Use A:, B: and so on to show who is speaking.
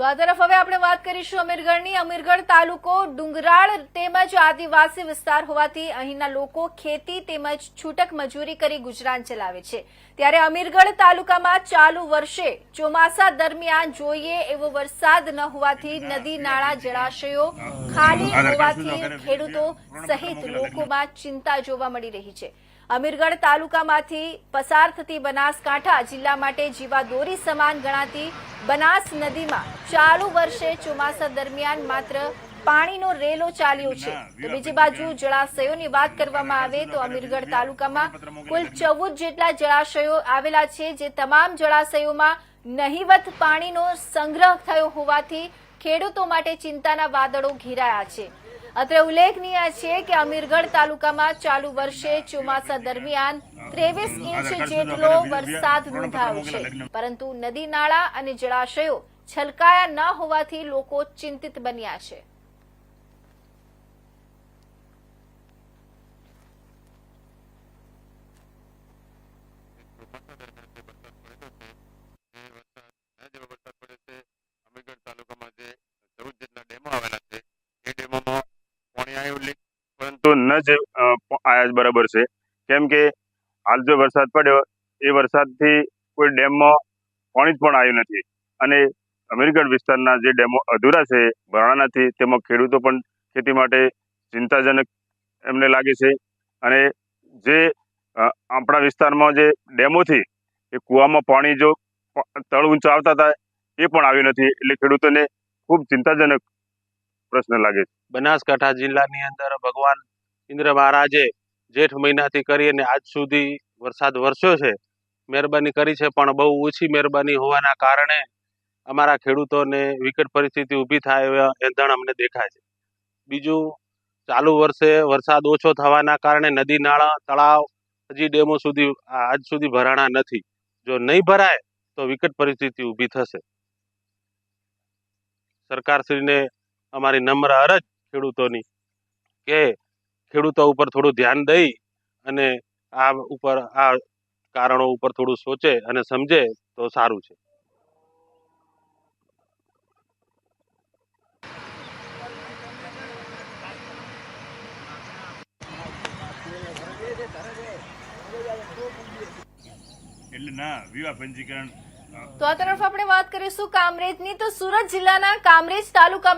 A: તો આ તરફ હવે આપણે વાત કરીશું અમીરગઢની. અમીરગઢ તાલુકો ડુંગરાળ તેમજ આદિવાસી વિસ્તાર હોવાથી અહીંના લોકો ખેતી તેમજ છૂટક મજૂરી કરી ગુજરાન ચલાવે છે. ત્યારે અમીરગઢ તાલુકામાં ચાલુ વર્ષે ચોમાસા દરમિયાન જોઈએ એવો વરસાદ ન હોવાથી નદી નાળા જળાશયો ખાલી હોવાથી ખેડૂતો સહિત લોકોમાં ચિંતા જોવા મળી રહી છે. અમીરગઢ તાલુકામાંથી પસાર થતી બનાસકાંઠા જિલ્લા માટે જીવાદોરી સમાન ગણાતી બનાસ નદીમાં ચાલુ વર્ષે ચોમાસા દરમિયાન માત્ર પાણીનો રેલો ચાલ્યો છે. તો બીજી બાજુ જળાશયોની વાત કરવામાં આવે તો અમીરગઢ તાલુકામાં કુલ ચૌદ જેટલા જળાશયો આવેલા છે જે તમામ જળાશયોમાં નહિવત પાણીનો સંગ્રહ થયો હોવાથી ખેડૂતો માટે ચિંતાના વાદળો ઘેરાયા છે. અત્રે ઉલ્લેખનીય છે કે અમીરગઢ તાલુકામાં ચાલુ વર્ષે ચોમાસા દરમિયાન ત્રેવીસ ઇંચ જેટલો વરસાદ નોંધાયો છે. પરંતુ નદી નાળા અને જળાશયો છલકાયા ન હોવાથી લોકો ચિંતિત બન્યા છે.
B: પરંતુ ન જ બરાબર છે. કેમ કે હાલ જો વરસાદ પડ્યો, એ વરસાદથી કોઈ ડેમમાં પાણી જ પણ આવ્યું નથી. અને અમીરગઢ વિસ્તારના જે ડેમો અધૂરા છે ભરાણા નથી તેમાં ખેડૂતો પણ ખેતી માટે ચિંતાજનક એમને લાગે છે. અને જે આપણા વિસ્તારમાં જે ડેમોથી એ કૂવામાં પાણી જો તળ ઊંચા આવતા હતા, એ પણ આવ્યું નથી. એટલે ખેડૂતોને ખૂબ ચિંતાજનક પ્રશ્ન લાગે છે.
C: બનાસકાંઠા જિલ્લાની અંદર ભગવાન ઇન્દ્ર મહારાજે જેઠ મહિનાથી કરી અને આજ સુધી વરસાદ વરસ્યો છે. મહેરબાની કરી છે, પણ બહુ ઓછી મહેરબાની હોવાના કારણે અમારા ખેડૂતોને વિકટ પરિસ્થિતિ ઊભી થાય એવા એંધણ અમને દેખાય છે. બીજું, ચાલુ વર્ષે વરસાદ ઓછો થવાના કારણે નદી, નાળા, તળાવ હજી ડેમો સુધી, આજ સુધી ભરાણા નથી. જો નહીં ભરાય, તો વિકટ પરિસ્થિતિ ઊભી થશે. સરકારશ્રીને અમારી નમ્ર અરજ ખેડૂતોની કે ખેડૂતો ઉપર થોડું ધ્યાન દઈ અને આ ઉપર આ કારણો ઉપર થોડું સોચે અને સમજે તો સારું છે.
D: એટલે ના વિવાહ પંજીકરણ
A: તો આ તરફ આપણે વાત કરીશું કામરેજની. તો સુરત જિલ્લાના કામરેજ તાલુકામાં